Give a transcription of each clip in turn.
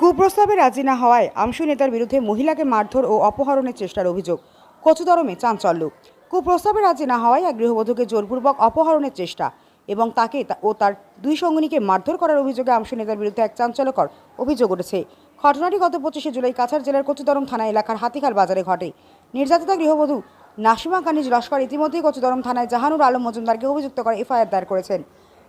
কুপ্রস্তাবে রাজি না হওয়ায় আমশু নেতার বিরুদ্ধে মহিলাকে মারধর ও অপহরণের চেষ্টার অভিযোগ। কচুদরমে চাঞ্চল্য। কুপ্রস্তাবে রাজি না হওয়ায় এক গৃহবধূকে জোরপূর্বক অপহরণের চেষ্টা এবং তাকে ও তার দুই সঙ্গিনীকে মারধর করার অভিযোগে আমশু নেতার বিরুদ্ধে এক চাঞ্চল্যকর অভিযোগ উঠেছে। ঘটনাটি গত পঁচিশে জুলাই কাছাড় জেলার কচুদরম থানা এলাকার হাতিখাল বাজারে ঘটে। নির্যাতিতা গৃহবধূ নাসিমা কানিজ লস্কর ইতিমধ্যেই কচুদরম থানায় জাহানুর আলম মজুমদারকে অভিযুক্ত করে এফআইআর দায়ের করেছেন।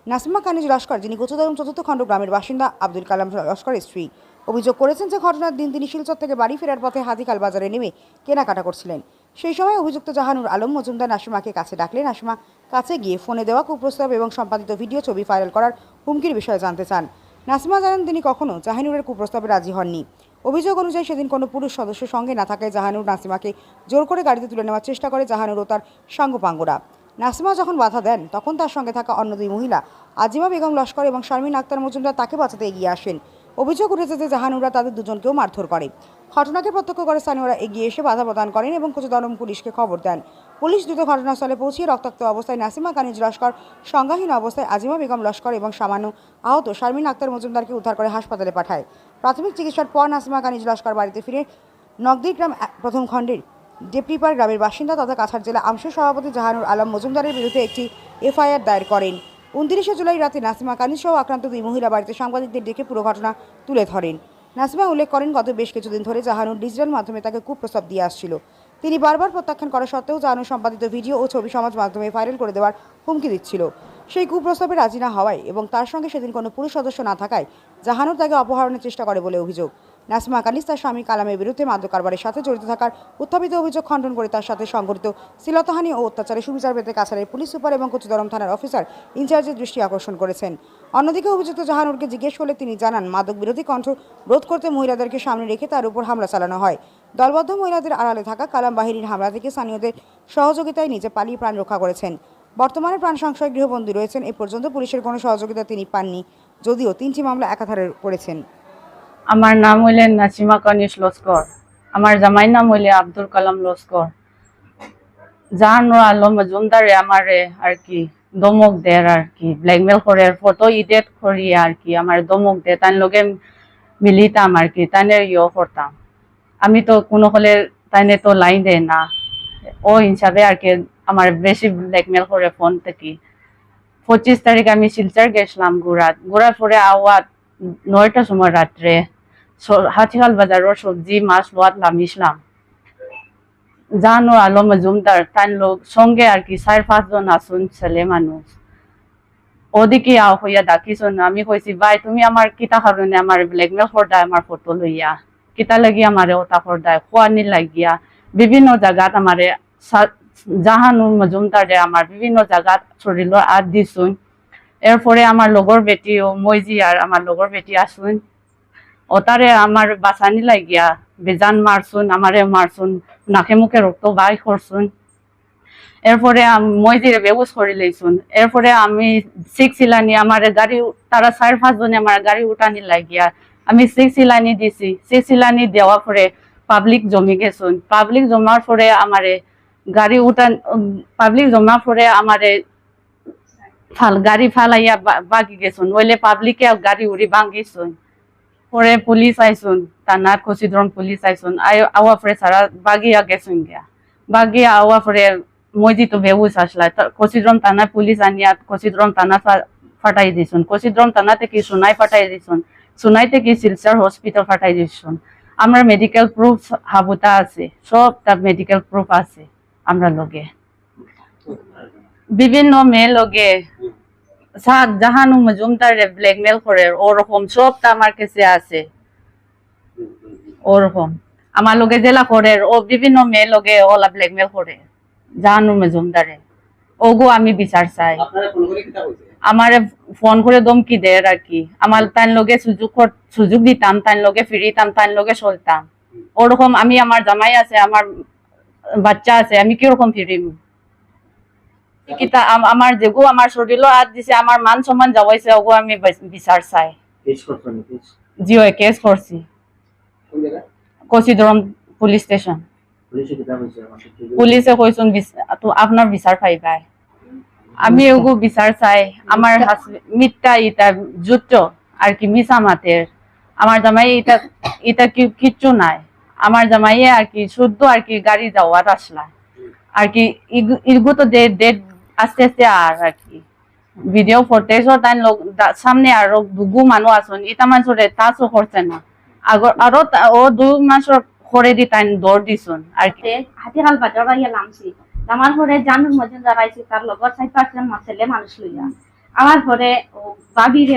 নাসিমা কানিজ লস্কর, যিনি কচুদরম চতুর্থ খণ্ড গ্রামের বাসিন্দা আব্দুল কালাম লস্করের স্ত্রী। অভিযোগ করেছেন যে ঘটনার দিন তিনি শিলচর থেকে বাড়ি ফেরার পথে হাতিখাল বাজারে নেমে কেনাকাটা করছিলেন। সেই সময় অভিযুক্ত জাহানুর আলম মজুমদার নাসিমাকে কাছে ডাকলে নাসিমা কাছে গিয়ে ফোনে দেওয়া কুপ্রস্তাব এবং সম্পাদিত ভিডিও ছবি ভাইরাল করার হুমকির বিষয়ে জানতে চান। নাসিমা জানান, তিনি কখনো জাহানুরের কুপ্রস্তাবে রাজি হননি। অভিযোগ অনুযায়ী সেদিন কোনো পুরুষ সদস্য সঙ্গে না থাকায় জাহানুর নাসিমাকে জোর করে গাড়িতে তুলে নেওয়ার চেষ্টা করে জাহানুর ও তার সাঙ্গপাঙ্গরা। নাসিমা যখন বাধা দেন, তখন তার সঙ্গে থাকা অন্য দুই মহিলা আজিমা বেগম লস্কর এবং শারমিন আক্তার মজুমদার তাকে বাঁচাতে এগিয়ে আসেন। অভিযোগ উঠেছে যে জাহানুরা তাদের দুজনকেও মারধর করে। ঘটনাকে প্রত্যক্ষ করে স্থানীয়রা এগিয়ে এসে বাধা প্রদান করেন এবং কুচদরম পুলিশকে খবর দেন। পুলিশ দ্রুত ঘটনাস্থলে পৌঁছিয়ে রক্তাক্ত অবস্থায় নাসিমা কানিজ লস্কর, সংজ্ঞাহীন অবস্থায় আজিমা বেগম লস্কর এবং সামান্য আহত শারমিন আক্তার মজুমদারকে উদ্ধার করে হাসপাতালে পাঠায়। প্রাথমিক চিকিৎসার পর নাসিমা কানিজ লস্কর বাড়িতে ফিরে নগদিগ্রাম এক- প্রথম খণ্ডের ডেপ্রিপার গ্রামের বাসিন্দা তথা কাছাড় জেলা আমসু সভাপতি জাহানুর আলম মজুমদারের বিরুদ্ধে একটি এফআইআর দায়ের করেন। উনত্রিশে জুলাই রাতে নাসিমা কানিজ সহ আক্রান্ত দুই মহিলা বাড়িতে সাংবাদিকদের ডেকে পুরো ঘটনা তুলে ধরেন। নাসিমা উল্লেখ করেন, গত বেশ কিছুদিন ধরে জাহানুর ডিজিটাল মাধ্যমে তাকে কুপ্রস্তাব দিয়ে আসছিল। তিনি বারবার প্রত্যাখ্যান করা সত্ত্বেও জাহানুর সম্পাদিত ভিডিও ও ছবি সমাজ মাধ্যমে ভাইরাল করে দেওয়ার হুমকি দিচ্ছিল। সেই কুপ্রস্তাবে রাজি না হওয়ায় এবং তার সঙ্গে সেদিন কোনো পুরুষ সদস্য না থাকায় জাহানুর তাকে অপহরণের চেষ্টা করে বলে অভিযোগ। নাসিমা কানিস তার স্বামী কালামের বিরুদ্ধে মাদক কারবারের সাথে জড়িত থাকার উত্থাপিত অভিযোগ খণ্ডন করে তার সাথে সংঘটিত শ্লীলতাহানি ও অত্যাচারে সুবিচার পেতে কাছাড়ের পুলিশ সুপার এবং কচুদরম থানার অফিসার ইনচার্জের দৃষ্টি আকর্ষণ করেছেন। অন্যদিকে অভিযুক্ত জাহানুরকে জিজ্ঞেস করলে তিনি জানান, মাদক বিরোধী কণ্ঠ রোধ করতে মহিলাদেরকে সামনে রেখে তার উপর হামলা চালানো হয়। দলবদ্ধ মহিলাদের আড়ালে থাকা কালাম বাহিনীর হামলা থেকে স্থানীয়দের সহযোগিতায় নিজে পালিয়ে প্রাণ রক্ষা করেছেন। বর্তমানে প্রাণ সংশয় গৃহবন্দী রয়েছেন, এ পর্যন্ত পুলিশের কোনো সহযোগিতা তিনি পাননি, যদিও তিনটি মামলা একাধারে করেছেন। আমার নাম হইলেন নাসিমা কানিস লস্কর। আমার জামাই নাম হইলে আব্দুল কালাম লস্কর। জাহানো আলম মজুমদারে আমারে আর কি দমক দের আর কি ব্ল্যাকমেল করে ফটো ইডিট করি আর কি আমার দমক দে তার লগে মিলিতাম আর কি, তাইনে ইয়ে করতাম। আমি তো কোনো হলে তাইনে তো লাইন দেয় না। ও হিসাবে আর কি আমার বেশি ব্ল্যাকমেল করে ফোন থেকে। পঁচিশ তারিখ আমি শিলচর গেছিলাম ঘোরাত ঘোরার পরে আওয়াত নয়টার সময় রাত্রে হাতিহাল বাজারের সবজি মাছ লোয়াত নামিছিলাম জানো আলো মজুমদার তার লোক সঙ্গে আর কি চার পাঁচজন আসুন ছেলে মানুষ ওদিকে হইয়া ডাকিছুন আমি কইছি ভাই তুমি আমার কিতা কারণে আমার ব্ল্যাকমেল করদায় আমার ফটো লইয়া কিতা লাগি আমারে ওটা করদায় খোয়ানি লাগিয়া বিভিন্ন জায়গাত আমারে জাহানু মজুমদারে আমার বিভিন্ন জায়গাত শরীর আদ দিছুন এরপরে আমার লগর বেটি ও মইজি আর আমার লগর বেটি আসুন ওতারে আমার বাসানি লাগিয়া, বেজান মারছুন আমারে মারছুন নাকে মুখে রক্ত বাই করছুন এরপরে মই যে বেবুস করে লইছুন এরপরে আমি শিখছিলানি আমার গাড়ি তারা চার পাঁচজনে আমার গাড়ি উঠানি লাগিয়া, আমি শিখছিলানি দিছি। শিখছিলানি দেওয়ার পরে পাবলিক জমি গেছুন পাবলিক জমার পরে আমারে গাড়ি উঠান পাবলিক জমার পরে আমারে ফাল গাড়ি ফালাইয়া বাগি গেছুন নইলে পাবলিকে গাড়ি উড়ি ভাঙিছুন পরে পুলিশ আইসুন থানাত কচিদ্রম পুলিশ আইসুন আই আওয়া পরে সারা বাগিয়া গেছুন গিয়া। বাগিয়া আওয়া পরে মইজি তো বেবুস আসলা কচিদ্রম থানা পুলিশ আনিয়া কচিদ্রম থানা ফাটাই দিছুন কচিদ্রম থানা থেকে সুনাই ফাটাই দিছুন সুনাই থেকে শিলচর হসপিটাল ফাটাই দিছুন আমরা মেডিকেল প্রুফ হাবুতা আছে সব তার মেডিকেল প্রুফ আছে আমরা লগে। বিভিন্ন মেয়ে লগে। সাদ জাহানু মজুমদারে ব্ল্যাকমেল করে ওরকম সবটা আমার কাছে আছে। ওরকম। আমার লগে জেলা করে ও বিভিন্ন মেয়ে লগে ওলা ব্ল্যাকমেল করে জাহানু মজুমদারে ওগো আমি বিচার চাই। আমার ফোন করে দমকি দেয় আর কি। আমার তার লগে সুযোগ সুযোগ দিতাম তার লগে ফিরিতাম তার লগে চলতাম। ওরকম আমি আমার জামাই আছে আমার বাচ্চা আছে আমি কীরকম ফিরিম? কিতা আমার যেগু আমার শরীরও হাত দিছে আমার মান সম্মান যাওয়াইছে ওগো আমি বেচ- বিচার চাই। কেস করছেন কেস করছি। কচিদরম পুলিশ স্টেশন পুলিশে কইছুন আপনার বিচার পাইবাই। আমি ওগো বিচার চাই। আমার মিথ্যা। ইটা জুট আর কি মিশা মাতের আমার জামাই এটা এটা কি কিচ্ছু নাই। আমার জামাই আর কি শুদ্ধ আর কি গাড়ি যাওয়ার আসলা। আর কি ইগু- তো ডেট আস্তে আস্তে আর আর কি। ভিডিও ফুটেজ সামনে আরও দুগু মানুষ আছেন এটা মানুষরে তাসও করছে না। আগর আরও ও দু মাসের করে দি তাই দৌড় দিছুন আর কি। হাতিহাল বাজার ইয়া নামছি। নামার পরে জানুর মধ্যে দাঁড়াইছি তার লগর চাই পাঁচজন ছেলে মানুষ লইয়া আমার পরে ও বাবির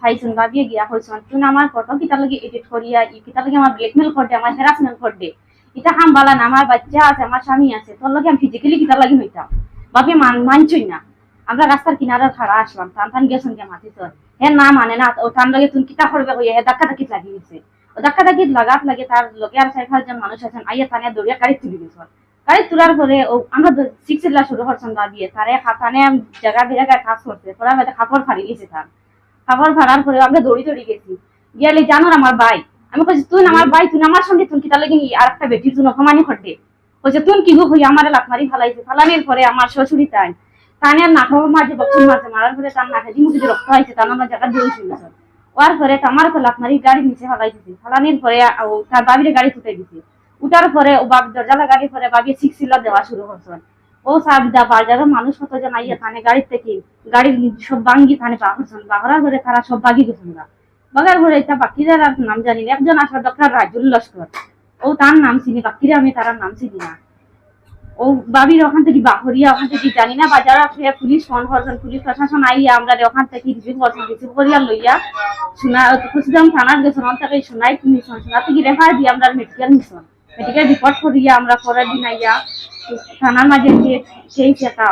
ভাইজন বাবিয়ে গিয়া হয়েছেন তুই আমার ফটো কিতা লাগে এডিট করিয়া ই কিতা লাগে আমার ব্ল্যাকমেল করে দে আমার হ্যারাসমেন্ট করে দে এটা কাম বালা না আমার বাচ্চা আছে আমার স্বামী আছে তোর লগে আমি ফিজিক্যালি কিতা লাগে হইতাম বাপে মান মানছই না। আমরা রাস্তার কিনারে খাড়া আসলাম, টান টান গেছেন কে মাতি তোর হে না মানে না, ও টান লাগে তুমি কিতা করবে হইয়া হে ধাক্কা ধাক্কি লাগিয়েছে ও ধাক্কা ধাক্কি লাগাত লাগে তার লগে আর চার পাঁচজন মানুষ আছেন, আইয়া টানে দৌড়িয়া গাড়ি তুলি দিয়েছে গাড়ি তোলার পরে ও আমরা সিক্স এলা শুরু করছেন দাবিয়ে তারে খাতানে জায়গা বেড়া কাজ করছে পরে কাপড় ফাড়ি গেছে তার কাপড় ফাড়ার পরে আমরা দৌড়ি দৌড়ি গেছি। গিয়ালে, জানো আমার ভাই আমি কইছি তুই আমার ভাই তুই আমার সঙ্গে তুই কিতা লাগি আর একটা বেটির জন্য অপমানি করতে কইছে তুই কি গো হই আমার লাত ফালাইছে, ফালানির পরে আমার শ্বশুরি তাই। তানে নাকের মাঝে বক্সিং মারছে মারার পরে তার নাকে দি মুখে রক্ত হয়েছে তার আমার জায়গা দৌড়ি শুনেছে ওর পরে আমার তো লাত গাড়ি নিচে ফালাই দিছে ফালানির পরে তার বাবিরে গাড়ি তুলে দিছে। উঠার পরে ও বাবি দরজা লাগানোর পরে বাবি সিক্স দেওয়া শুরু করছেন ও সাবদা বাজারের মানুষ কত জন আইয়া থানে গাড়ির থেকে গাড়ির সব বাঙ্গি থানে পা করছেন বাগড়ার ঘরে তারা সব বাগি গেছেন বাগার ঘরে এটা বাকি আর নাম জানি একজন আসা ডক্টর রাজুল লস্কর। ও তার নাম চিনি বাকিরা আমি তার নাম চিনি না। ও বাবির ওখান থেকে বাহরিয়া ওখান থেকে জানি না বাজার আসে পুলিশ ফোন করছেন পুলিশ প্রশাসন আইয়া আমরা ওখান থেকে রিসিভ করছেন রিসিভ করিয়া লইয়া শোনা খুশিদাম থানার গেছেন ওখান থেকে শোনাই মিশন শোনা থেকে রেফার দিয়ে আমরা মেডিকেল মিশন মেডিকেল রিপোর্ট করিয়া আমরা পরের দিন আইয়া থানার মাঝে যে সেই সেটা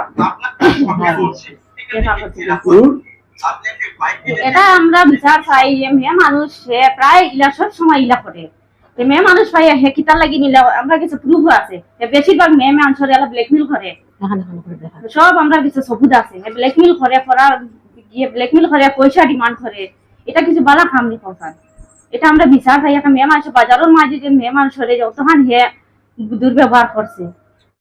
এটা আমরা বিচার চাই যে মেয়ে মানুষ সে প্রায় ইলা সব সময় ইলা করে। মেয়ে মানুষ ভাই হে কিতার লাগি নিলে আমরা কিছু প্রুফ আছে। বেশিরভাগ মেয়ে মানুষের এলা ব্ল্যাকমেল করে। সব আমরা কিছু সবুজ আছে। ব্ল্যাকমেল করে পড়া গিয়ে ব্ল্যাকমেল করে পয়সা ডিমান্ড করে। এটা কিছু বালা কাম নি পৌঁছান এটা আমরা বিচার ভাই একটা মেয়ে মানুষ বাজারের মাঝে যে মেয়ে মানুষের যতখান হে দুর্ব্যবহার করছে।